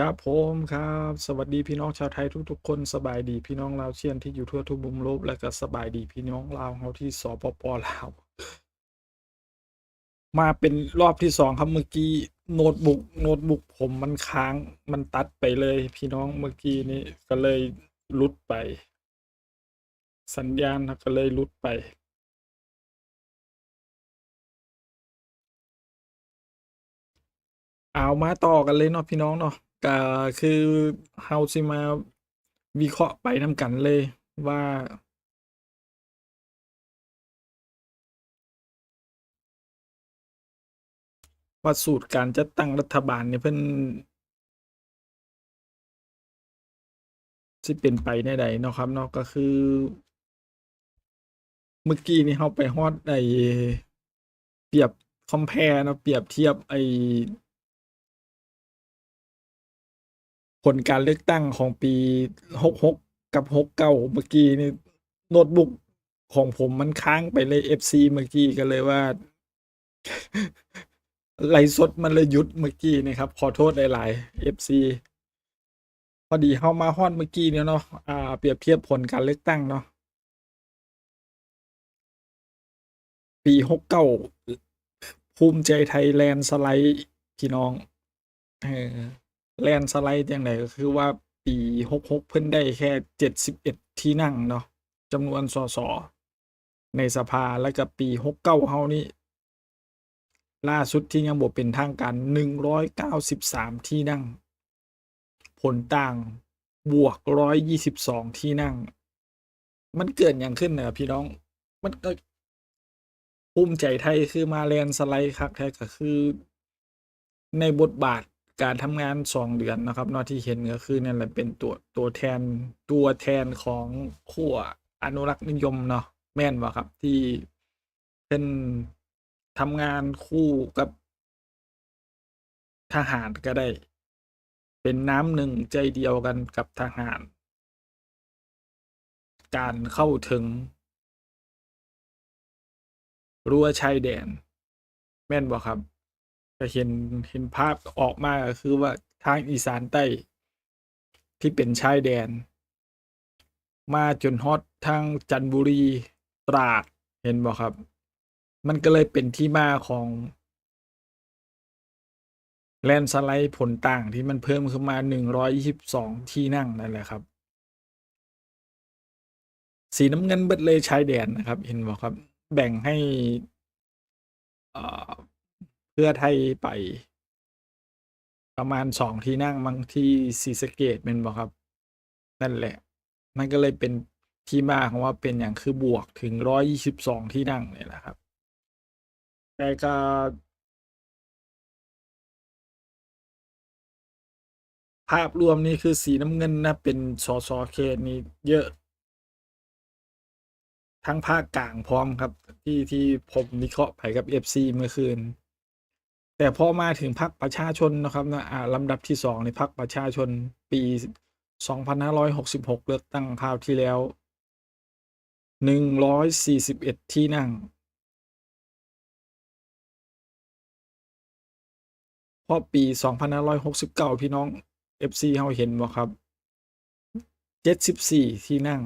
ครับผมครับ สวัสดีพี่น้องชาวไทยทุกๆ คนสบายดีพี่น้องลาวเชียนที่อยู่ทั่วทุกมุมโลกและก็สบายดีพี่น้องลาวเฮาที่สปปลาว มาเป็นรอบที่สองครับเมื่อกี้โน้ตบุ๊กโน้ตบุ๊กผมมันค้างมันตัดไปเลย พี่น้องเมื่อกี้นี้ก็เลยลุดไป สัญญาณนะก็เลยลุดไปเอามาต่อกันเลยเนาะพี่น้องเนาะ ก็คือเฮาสิมาวิเคราะห์ไปนำกันเลยว่า ว่าสูตรการจัดตั้งรัฐบาลเนี่ยเพิ่นสิเป็นไปแนใดเนาะครับเนาะก็คือ เมื่อกี้นี่เฮาไปฮอดไอ้เปรียบ compare เนาะเปรียบเทียบไอ ผลการเลือกตั้งของปี66กับ69เมื่อกี้นี่โน้ตบุ๊กของผมมันค้างไปเลย FC เมื่อกี้ก็เลยว่าไลสดมันเลยหยุดเมื่อกี้นะครับ ขอโทษหลายๆ FC พอดีเฮามาฮอดเมื่อกี้เนี่ยเนาะอ่า เปรียบเทียบผลการเลือกตั้งเนาะปี69ภูมิใจไทยแลนด์สไลด์พี่น้องเออ แลนสไลด์จังไดก็คือว่าปี66เพิ่นได้แค่71ที่นั่งเนาะจำนวนสสในสภาแล้วก็ปี69เฮานี่ล่าสุดที่ยังบ่เป็นทางการ193ที่นั่ง ผลต่างบวก122ที่นั่ง มันเกิดหยังขึ้นน่ะพี่น้องมันก็ภูมิใจไทยคือมาแลนสไลด์คักแท้ก็คือในบทบาท การทำงาน2เดือนนะครับนาะที่เห็นก็คือนั่นแหละเป็นตัวตัวแทนตัวแทนของขั้วอนุรักษ์นิยมเนาะแม่นบ่ครับที่เพิ่นทำงานคู่กับทหารก็ได้ เป็นน้ำหนึ่งใจเดียวกันกับทหาร การเข้าถึง รั้วชายแดน แม่นบ่ครับ ก็เห็นเห็นภาพออกมาก็คือว่าทางอีสานใต้ ที่เป็นชายแดน มาจนฮอดทางจันทบุรีตราดเห็นบ่ครับ มันก็เลยเป็นที่มาของแลนด์สไลด์ผลต่างที่มันเพิ่มขึ้นมา 122 ที่นั่งนั่นแหละครับ สีน้ำเงินเบิดเลยชายแดนนะครับ เห็นบ่ครับ แบ่งให้อ่า พื่อไทยไป ประมาณ2ที่นั่งมั้งที่ศรีสะเกษแม่นบ่ครับ นั่นแหละ มันก็เลยเป็นที่มาของว่าเป็นหยังคือบวกถึง122ที่นั่งเนี่ยแหละครับแต่ก็ภาพรวมนี่คือสีน้ำเงินนะ เป็นสสเขตนี่เยอะ ทั้งภาคกลางพร้อมครับ ที่ที่ผมวิเคราะห์ไปกับ FC เมื่อคืน แต่พอมาถึงพรรคประชาชนนะครับนะอ่าลำดับที่2ในพรรคประชาชนปี 2566 เลือกตั้งคราวที่แล้ว 141 ที่นั่ง พอปี 2569 พี่น้อง FC เฮาเห็นบ่ครับ 74 ที่นั่ง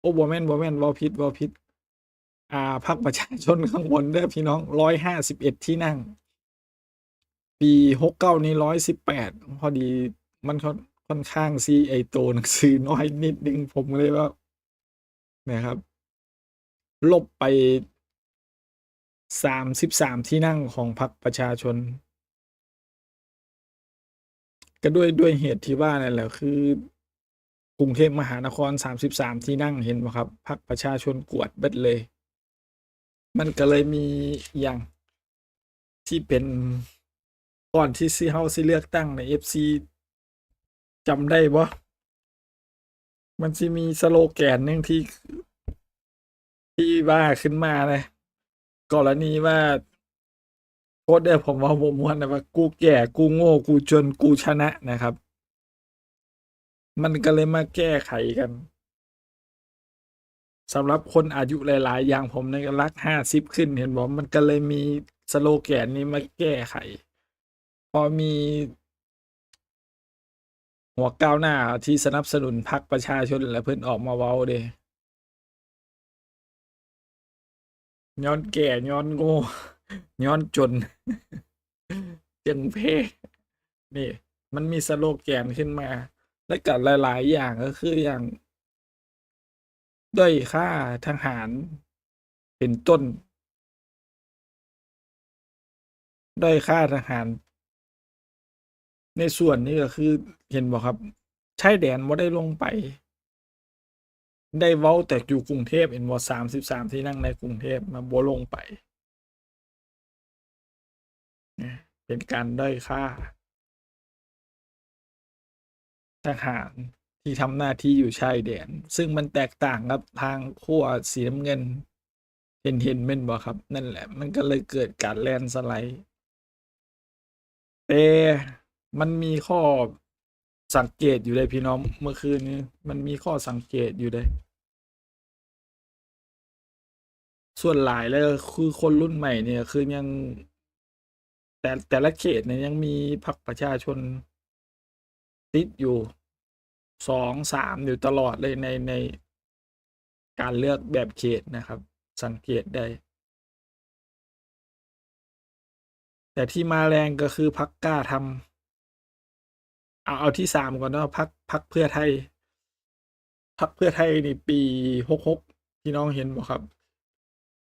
โอ้บ่แม่นบ่แม่นเว้าผิดเว้าผิดอ่าพรรคประชาชนข้างบนเด้อพี่น้อง 151 ที่นั่ง ปี69นี่118พอดีมันค่อนค่อนข้างสิไอ้ตัวหนังสือน้อยนิดนึงผมเลยว่านะครับ ลบไป33ที่นั่งของพรรคประชาชน ก็ด้วยด้วยเหตุที่ว่านั่นแหละคือกรุงเทพมหานคร33ที่นั่งเห็นบ่ครับพรรคประชาชนกวดเบิดเลย มันก็เลยมีอิหยังที่เป็น ก่อนที่สิเฮาสิเลือกตั้งใน FC จำได้บ่มันสิมีสโลแกนหนึ่งที่ที่ว่าขึ้นมานะกรณีว่าโทษเด้อผมว้าบ่ม่วนนะว่ากูแก่กูโง่กูจนกูชนะนะครับ มันก็เลยมาแก้ไขกันสำหรับคนอายุหลาย ๆ อย่างผมในี่ก็รัก50ขึ้นเห็นบ่มันก็เลยมีสโลแกนนี้มาแก้ไข พอมี หัวก้าวหน้าที่สนับสนุนพรรคประชาชนและเพิ่นออกมาเว้าเด้ย้อนแก่ย้อนโง่ย้อนจนจังเพ่นี่ มันมีสโลแกนขึ้นมา และกับหลาย ๆ อย่างก็คืออย่าง ด้อยค่าทหารเป็นต้น ด้อยค่าทหาร ในส่วนนี้ก็คือเห็นบ่ครับชายแดนบ่าได้ลงไป ได้เว้าแต่อยู่กรุงเทพเห็นว่าสามสิบ่33ที่นั่งในกรุงเทพมาบ่ลงไปเนี่ยเป็นการด้อยค่า ทหารที่ทำหน้าที่อยู่ชายแดน ซึ่งมันแตกต่างกับทางขั้วสีน้ำเงิน เห็นเห็นแม่นบ่ครับ นั่นแหละ มันก็เลยเกิดการแลนสไลด์แต่ มันมีข้อสังเกตอยู่เลยพี่น้องเมื่อคืนนี้ มันมีข้อสังเกตอยู่เลยส่วนหลายเลยคือคนรุ่นใหม่เนี่ยคือยัง แต่แต่ละเขตเนี่ยยังมีพรรคประชาชน ติดอยู่สองสามอยู่ตลอดเลยในในการเลือกแบบเขตนะครับ สังเกตได้ แต่ที่มาแรงก็คือพักกล้าทำ เอาเอาที่สามก่อนเนาะพักพักเพื่อไทย พักเพื่อไทยในปีหกหกพี่น้องเห็นบ่ครับ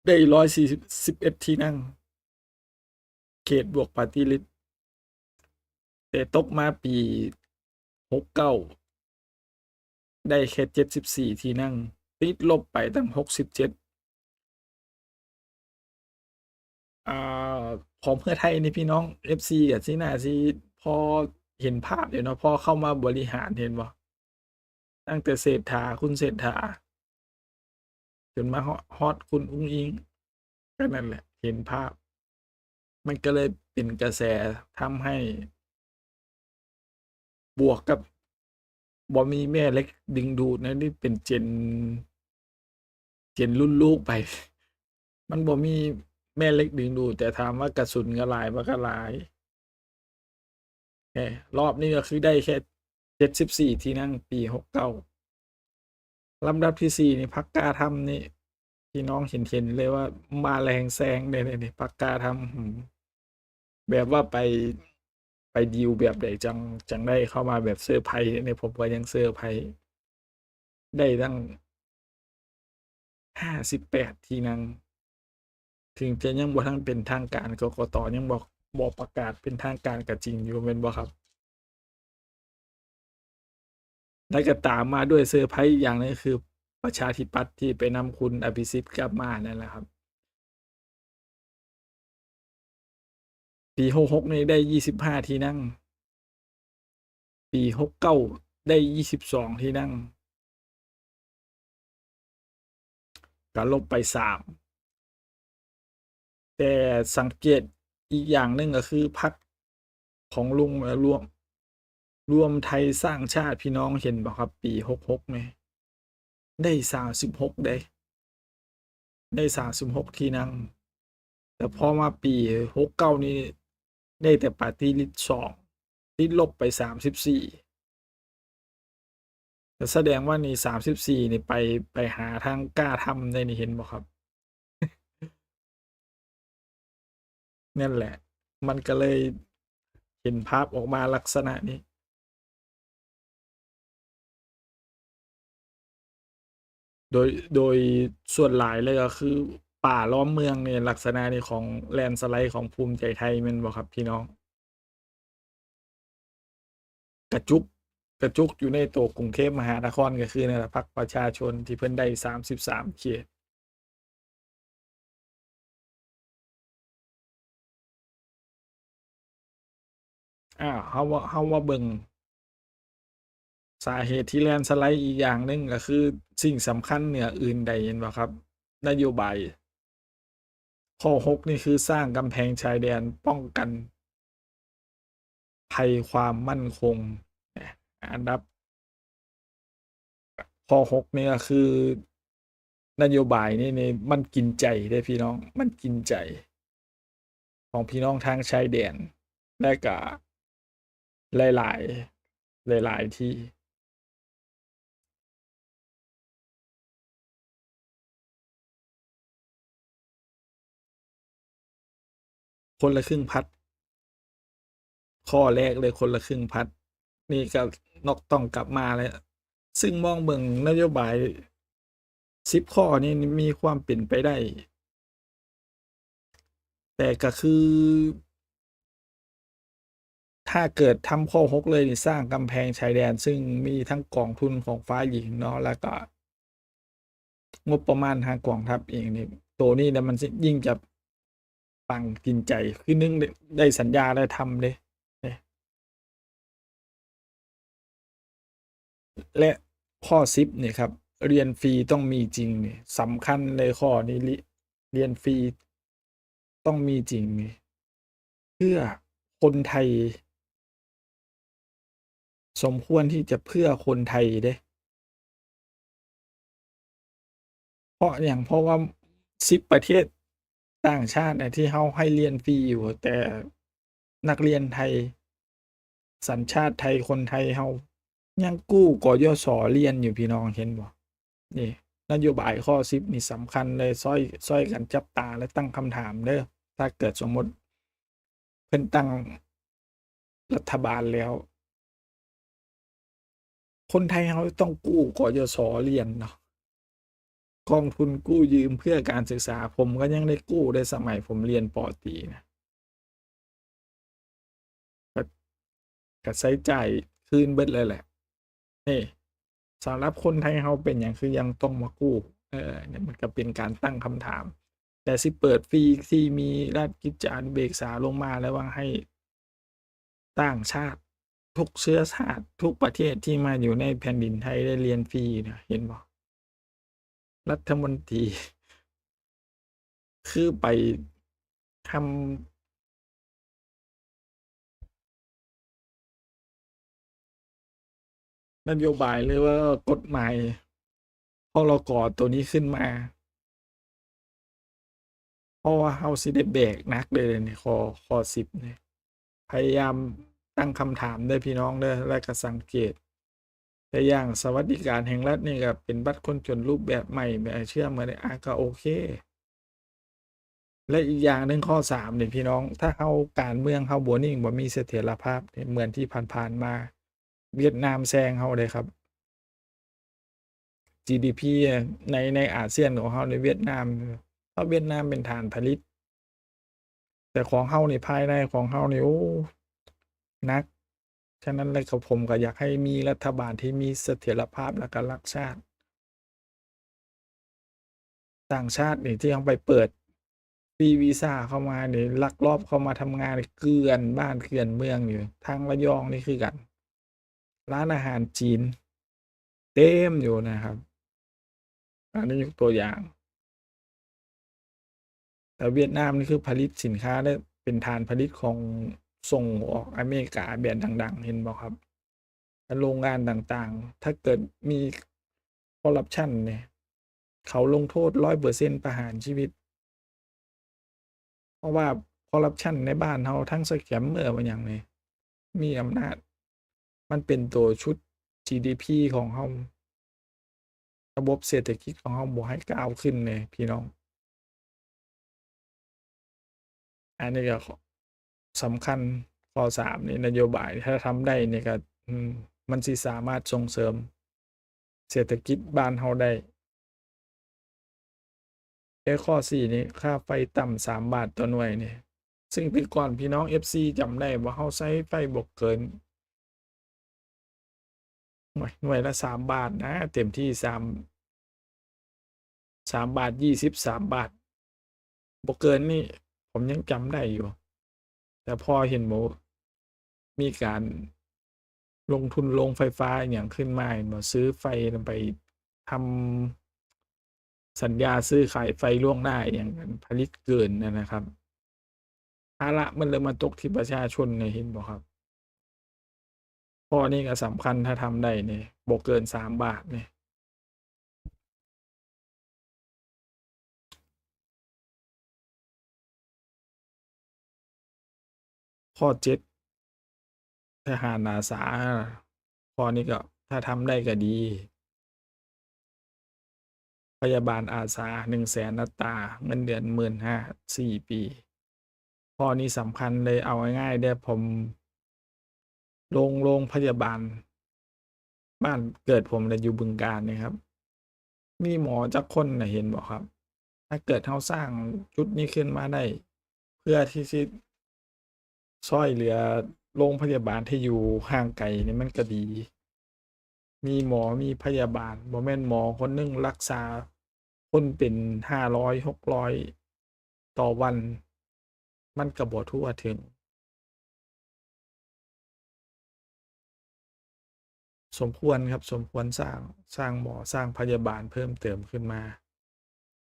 ได้ร้อยสี่สิบเอ็ดที่นั่ง เขตบวกปาร์ตี้ลิสแต่ตกมาปีหกเก้าได้แค่เจ็ดสิบสี่ที่นั่ง ติดลบไปตั้งหกสิบเจ็ดอ่าของเพื่อไทยนี่พี่น้อง FC กับที่น่าที่พอ เห็นภาพเดี๋ยวเนาะพอเข้ามาบริหารเห็นบ่ตั้งแต่เศรษฐาคุณเศรษฐาจนมาฮอตคุณอุ้งอิงก็นั่นแหละ เห็นภาพ มันก็เลยเป็นกระแสทำให้ บวกกับบ่มีแม่เล็กดึงดูดนะนี่เป็นเจน เจนรุ่นลูกไป มันบ่มีแม่เล็กดึงดูดแต่ถามว่ากระสุนก็หลายมันก็หลาย รอบนี้ก็คือได้แค่เจ็ดสิบสี่ที่นั่งปีหกเก้าลำดับที่สี่นี่พักกาทำนี่พี่น้องเห็นเห็นเลยว่ามาแรงแซงเนี่ยนี่พักกาทำหืมแบบว่าไปไปดีลแบบใดจังจังได้เข้ามาแบบเซอร์ไพรส์เนี่ยผมก็ยังเซอร์ไพรส์ได้ตั้งห้าสิบแปดที่นั่งถึงจะยังบ่ทั้งเป็นทางการกกตยังบอก บอกประกาศเป็นทางการกับจริงอยู่เป็นบ่ครับ แล้วก็ตามมาด้วยเซอร์ไพรส์อย่างนึงคือประชาธิปัตย์ที่ไปนำคุณอภิสิทธิ์กลับมานั่นแหละครับปีหกหกนี่ได้ยี่สิบห้าที่นั่ง ปีหกเก้าได้ยี่สิบสองที่นั่งก็ลบไปสามแต่สังเกต อีกอย่างหนึ่งก็คือพักของลุงรวม รวมไทยสร้างชาติพี่น้องเห็นบ่ครับ ปีหกหกไหมได้สามสิบหกได้ ได้สามสิบหกที่นั่ง แต่พอมาปีหกเก้านี้ได้แต่ปาร์ตี้ลิสสองติดลบไปสามสิบสี่แต่แสดงว่านี่สามสิบสี่นี่ไปไปหาทางกล้าทำได้นี่เห็นบ่ครับ นั่นแหละ มันก็เลยเห็นภาพออกมาลักษณะนี้ โดยโดยส่วนหลายเลยก็คือ ป่าล้อมเมืองเนี่ยลักษณะนี้ของแลนสไลด์ของภูมิใจไทยมันบ่ครับพี่น้อง กระจุกกระจุกอยู่ในตัวกรุงเทพมหานครก็คือนั่นพรรคประชาชนที่เพิ่นได้สามสิบสามเขต อ้าวเฮาว่าเฮาว่าเบิ่งสาเหตุที่แลนสไลด์อีกอย่างหนึ่งก็คือสิ่งสำคัญเหนืออื่นใดเห็นบ่ครับ นโยบายข้อหกนี่คือสร้างกำแพงชายแดนป้องกัน ภัยความมั่นคง อันดับข้อหกนี่ก็คือนโยบายนี่นี่มันกินใจได้พี่น้องมันกินใจ ของพี่น้องทางชายแดนและก็ หลาย ๆ หลาย ๆ ที่ คนละครึ่งพัด ข้อแรกเลยคนละครึ่งพัด นี่ก็นอกต้องกลับมาแล้ว ซึ่งมองเบิ่งนโยบายสิบข้อนี่มีความเป็นไปได้ แต่ก็คือ ถ้าเกิดทำข้อหกเลยนี่สร้างกำแพงชายแดน ซึ่งมีทั้งกองทุนของฟ้าหญิงเนาะแล้วก็ งบประมาณทางกองทัพเองนี่ตัวนี้เนี่ยมันยิ่งจะปังกินใจคือนึงได้สัญญาได้ทำเลยและข้อสิบเนี่ยครับ เรียนฟรีต้องมีจริงเนี่ยสำคัญเลยข้อนี้เรียนฟรีต้องมีจริงเนี่ยเพื่อคนไทย สมควรที่จะเพื่อคนไทยเด้ เพราะอย่างเพราะว่าสิบประเทศต่างชาติเนี่ยที่เขาให้เรียนฟรีอยู่ แต่นักเรียนไทย สัญชาติไทยคนไทยเขายังกู้กอยศเรียนอยู่พี่น้องเห็นบ่นี่นโยบายข้อสิบนี่สำคัญเลยซ้อยซ้อยกันจับตาและตั้งคำถามเด้อถ้าเกิดสมมติเพิ่นตั้งรัฐบาลแล้ว คนไทยเขาต้องกู้กยศเรียนเนาะกองทุนกู้ยืมเพื่อการศึกษาผมก็ยังได้กู้ได้สมัยผมเรียนปอตีนะก็ใช้จ่ายคืนเบิดเลยแหละนี่สำหรับคนไทยเขาเป็นอย่างคือยังต้องมากู้เออเนี่ยมันก็เป็นการตั้งคำถาม แต่สิเปิดฟรีที่มีราชกิจจานุเบกษาลงมาแล้วว่าให้ต่างชาติ ทุกเชื้อชาติทุกประเทศที่มาอยู่ในแผ่นดินไทยได้เรียนฟรีนะเห็นบ่รัฐมนตรี คือไปทำนโยบายหรือว่ากฎหมายพรกตัวนี้ขึ้นมาเพราะว่าเฮาสิได้แบกนักเลยเนี่ยข้อข้อสิบเนี่ยพยายาม ตั้งคำถามเด้พี่น้องเด้อและก็สังเกต แต่อย่างสวัสดิการแห่งรัฐนี่ก็เป็นบัตรคนจนรูปแบบใหม่แบบเชื่อมมาได้อะก็โอเค และอีกอย่างหนึ่งข้อสามเนี่ยพี่น้อง ถ้าเฮาการเมืองเฮาบ่นิ่งบ่มีเสถียรภาพเหมือนที่ผ่านๆมา เวียดนามแซงเฮาเลยครับ GDP ในในอาเซียนของเฮาในเวียดนามเพราะเวียดนามเป็นฐานผลิต แต่ของเฮานี่ภายในของเฮานี่โอ้ นัก ฉะนั้นเลยกับผมก็อยากให้มีรัฐบาลที่มีเสถียรภาพและก็รักชาติ ต่างชาตินี่ที่ยังไปเปิดฟรีวีซ่าเข้ามาเนี่ยลักลอบเข้ามาทำงานเกลื่อนบ้านเกลื่อนเมืองอยู่ทางระยองนี่คือกัน ร้านอาหารจีน เต็มอยู่นะครับอันนี้ยกตัวอย่าง แต่เวียดนามนี่คือผลิตสินค้าได้เป็นฐานผลิตของ ส่งออกอเมริกาแบรนด์ดัง ๆ เห็นบ่ครับโรงงานต่างๆ ถ้าเกิดมีคอร์รัปชันเนี่ย เขาลงโทษร้อยเปอร์เซ็นประหารชีวิต เพราะว่าคอร์รัปชันในบ้านเราทั้งสแกมเมอร์บางอย่างเลยมีอำนาจ มันเป็นตัวชุด GDP ของเราระบบเศรษฐกิจของเราบ่ให้ก้าวขึ้นเลยพี่น้อง อันนี้ก็ สำคัญข้อสามนี่นโยบายถ้าทำได้เนี่ยก็มันสิสามารถส่งเสริม เศรษฐกิจบ้านเราได้เอข้อสี่นี่ค่าไฟต่ำสามบาทต่อหน่วยนี่ซึ่งพี่ก่อนพี่น้อง FC จำได้ว่าเขาใช้ไฟบกเกินหน่วยหน่วยละสามบาทนะ เต็มที่สามสามบาทยี่สิบสามบาทบกเกินนี่ ผมยังจำได้อยู่ แต่พอเห็นโมมีการลงทุนลงไฟฟ้าอย่างขึ้นมาห็นบ่ซื้อไฟไปทำสัญญาซื้อขายไฟล่วงหน้าอย่างนั้นผลิตเกินนะครับภาระมันเลยมาตกที่ประชาชนเนี่ยเห็นบ่ครับข้อนี้ก็สำคัญถ้าทำได้เนี่ยบกเกินสามบาทเนี่ย ข้อเจ็ดทหารอาสาพอนี้ก็ถ้าทำได้ก็ดี พยาบาลอาสาหนึ่งแสนนัตา เงินเดือนหมื่นห้าสี่ปีพอนี้สำคัญเลยเอาง่ายๆเด้อผมโรงโรงพยาบาล บ้านเกิดผมเลยอยู่บึงการนี่ครับ มีหมอจักคนนะเห็นบอกครับ ถ้าเกิดเขาสร้างจุดนี้ขึ้นมาได้ เพื่อที่ จะช่วยเหลือโรงพยาบาลที่อยู่ห่างไกลนี่มันก็ดี มีหมอมีพยาบาลบ่แม่นหมอคนนึงรักษา คนเป็นห้าร้อยหกร้อยต่อวัน มันก็บ่ทั่วถึง สมควรครับสมควรสร้างสร้างหมอสร้างพยาบาลเพิ่มเติมขึ้นมา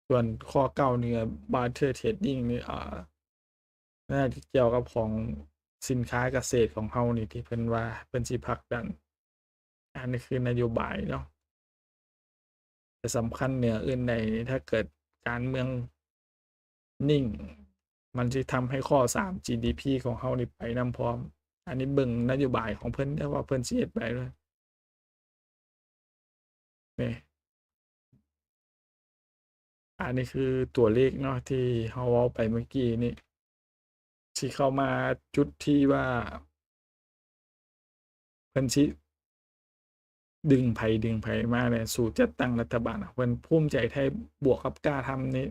ส่วนข้อเก้าเนี่ยบาร์เทอร์เทรดดิ้งนี่อ่าน่าจะเกี่ยวกับของ สินค้าเกษตรของเฮานี่ที่เพิ่นว่าเพิ่นสิผลักดัน อันนี้คือนโยบายเนาะแต่สำคัญเหนืออื่นใดนี่ถ้าเกิดการเมืองนิ่ง มันจะทำให้ข้อสาม GDP ของเฮานี่ไปนำพร้อม อันนี้เบิ่งนโยบายของเพิ่นได้ว่าเพิ่นสิเฮ็ดไปด้วยนี่อันนี้คือตัวเลขเนาะที่เฮาเว้าไปเมื่อกี้นี่ ที่เข้ามาจุดที่ว่าเพิ่นชิดึงไผ่ดึงไผ่มาเนี่ยสู่จัดตั้งรัฐบาลเพิ่นภูมิใจไทยบวกกับกล้าทำนี่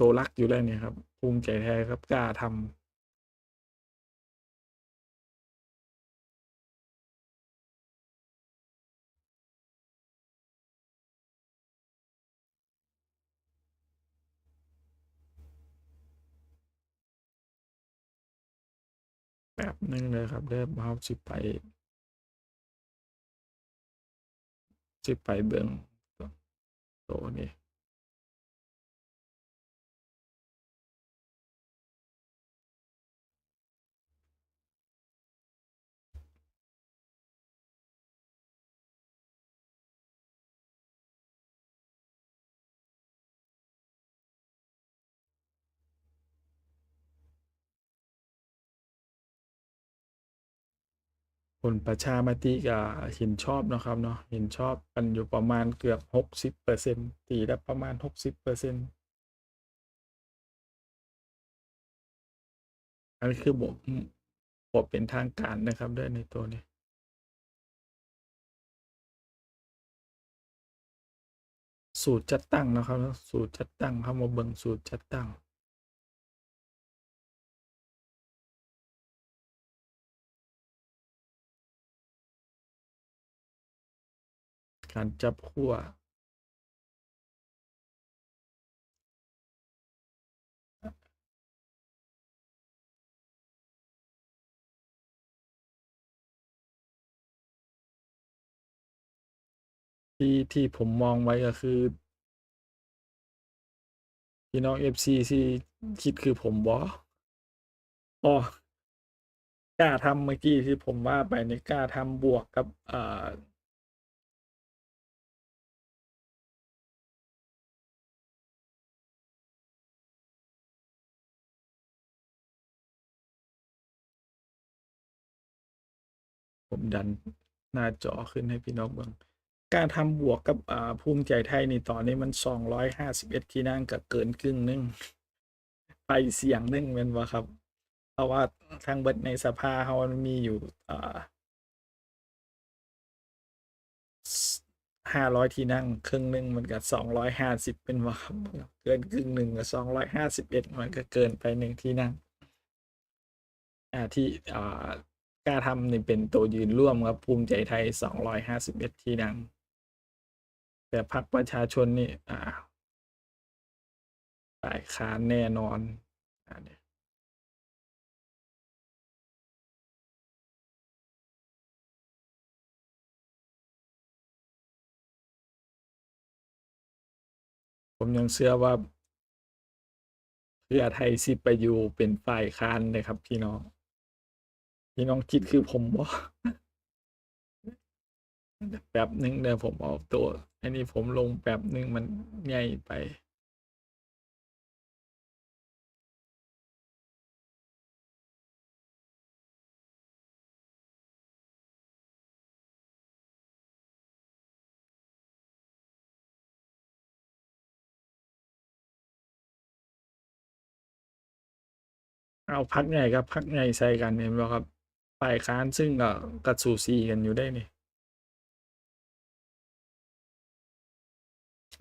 ตัวหลักอยู่แล้วเนี่ยครับ ภูมิใจไทยครับกล้าทำ ป๊บหนึ่งเลยครับเด้อเอาสิไปสิไปเบิ่งตัวนี้ ผลประชามติก็เห็นชอบนะครับเนาะเห็นชอบกันอยู่ประมาณเกือบ60%ตีได้ประมาณ60%อันนี้คือบ่อืมบ่เป็นทางการนะครับด้อในตัวนี้สูตรจัดตั้งนะครับ สูตรจัดตั้งเข้ามาเบิ่งสูตรจัดตั้ง การจับคั่วที่ที่ผมมองไว้ก็คือพี่น้อง FC ที่คิดคือผมบ่อ้อกล้าทำเมื่อกี้ที่ผมว่าไปนี่กล้าทำบวกกับอ่า ผมดันหน้าจอขึ้นให้พี่น้องเบิ่งการทำบวกกับภูมิใจไทยในตอนนี้มัน 251 ที่นั่งก็เกินครึ่งหนึ่งไปเสียงหนึ่งแม่นบ่ครับ เพราะว่าทั้งเบิดในสภาเฮามันมีอยู่อ่าส500ที่นั่ง ครึ่งหนึ่งมันก็250เป็นบ่ครับ เกินครึ่งหนึ่งก็251มันก็เกินไป1ที่นั่ง อ่าที่อ่า กล้าทำนี่เป็นตัวยืนร่วมครับภูมิใจไทย 251 ที่นั่ง แต่พรรคประชาชนนี่อ่าฝ่ายค้านแน่นอนอันนี้ผมยังเชื่อว่าเพื่อไทยสิไปอยู่เป็นฝ่ายค้านเด้อครับพี่น้องี่น้องจิตคือผมวะแป๊บหนึ่งเดี๋ยวผมเอาตัวอันนี้ผมลงแป๊บหนึ่งมันใหญ่ไป เอาพักใหญ่ครับพักใหญ่ใส่กันเห็นไหมครับ ฝ่ายค้านซึ่งก็กัดสูสีกันอยู่ได้นี่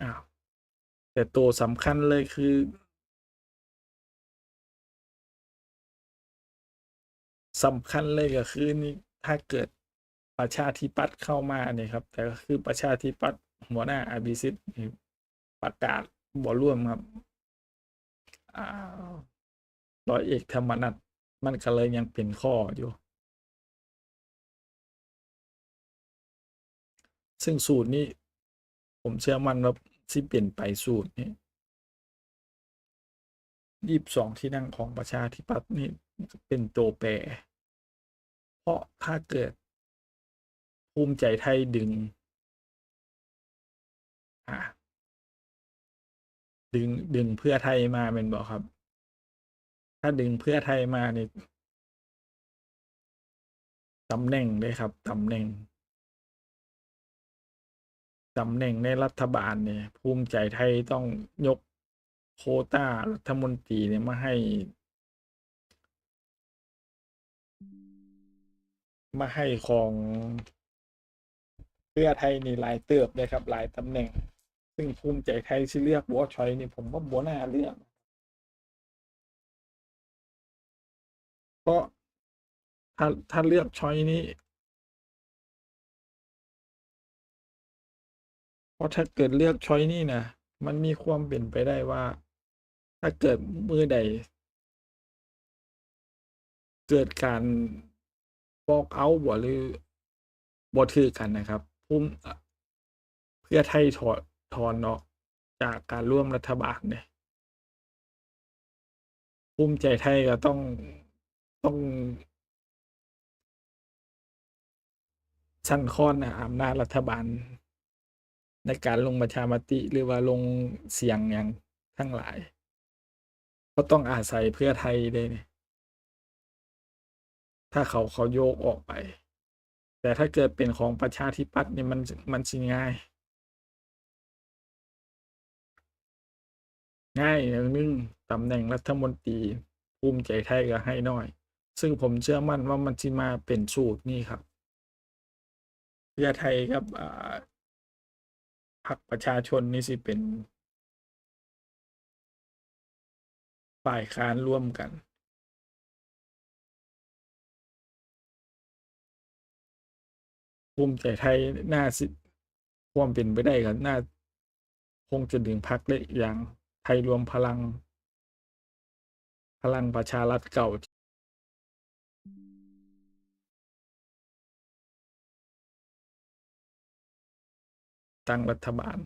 อ้าวแต่ตัวสำคัญเลยคือสำคัญเลยก็คือนี่ถ้าเกิดประชาธิปัตย์เข้ามาเนี่ยครับ แต่ก็คือประชาธิปัตย์หัวหน้าอภิสิทธิ์ประกาศบ่ร่วมครับร้อยเอกธรรมนัฐมันก็เลยยังเป็นข้ออยู่ ซึ่งสูตรนี้ ผมเชื่อมันว่าสิเปลี่ยนไปสูตรนี้ยี่สองที่นั่งของประชาธิปัตย์นี่เป็นตัวแปร เพราะถ้าเกิด ภูมิใจไทยดึง อ่า ดึงดึงเพื่อไทยมาเป็นบอกครับ ถ้าดึงเพื่อไทยมาเนี่ตำแหน่งเลยครับตำแหน่ง ตำแหน่งในรัฐบาลเนี่ยภูมิใจไทยต้องยกโคต้ารัฐมนตรีเนี่ยมาให้ มาให้ของเพื่อไทยนี่หลายเติบเลยครับหลายตำแหน่ง ซึ่งภูมิใจไทยที่เลือกบัวชอยนี่ผมว่าบัวหน้าเลือกเพราะถ้าถ้าเลือกชอยนี้ เพราะถ้าเกิดเลือกช้อยนี้นะมันมีความเป็นไปได้ว่า ถ้าเกิดมือใด เกิดการบอกเอาบ่หรือบ่ถือกันนะครับภูมิเพื่อไทยถอดถอนออกจากการร่วมรัฐบาลเนี่ยภูมิใจไทยก็ต้องต้องสั่นคลอนนะอำนาจรัฐบาล ในการลงประชามติหรือว่าลงเสียงอย่างทั้งหลาย ก็ต้องอาศัยเพื่อไทยเลยเนี่ยถ้าเขาเขาโยกออกไป แต่ถ้าเกิดเป็นของประชาธิปัตย์เนี่ยมันมันสิง่าย ง่ายอย่างหนึงตำแหน่งรัฐมนตรีภูมิใจไทยก็ให้น้อย ซึ่งผมเชื่อมั่นว่ามันจะมาเป็นสูตรนี่ครับเพื่อไทยครับอ่า รรคประชาชนนี่สิเป็นฝ่ายค้านร่วมกัน ภูมิใจไทยน่าสิความเป็นไปได้กันน่าคงจะดึงพักเล็กอย่างไทยรวมพลัง พลังประชารัฐเก่า ตั้งรัฐบาล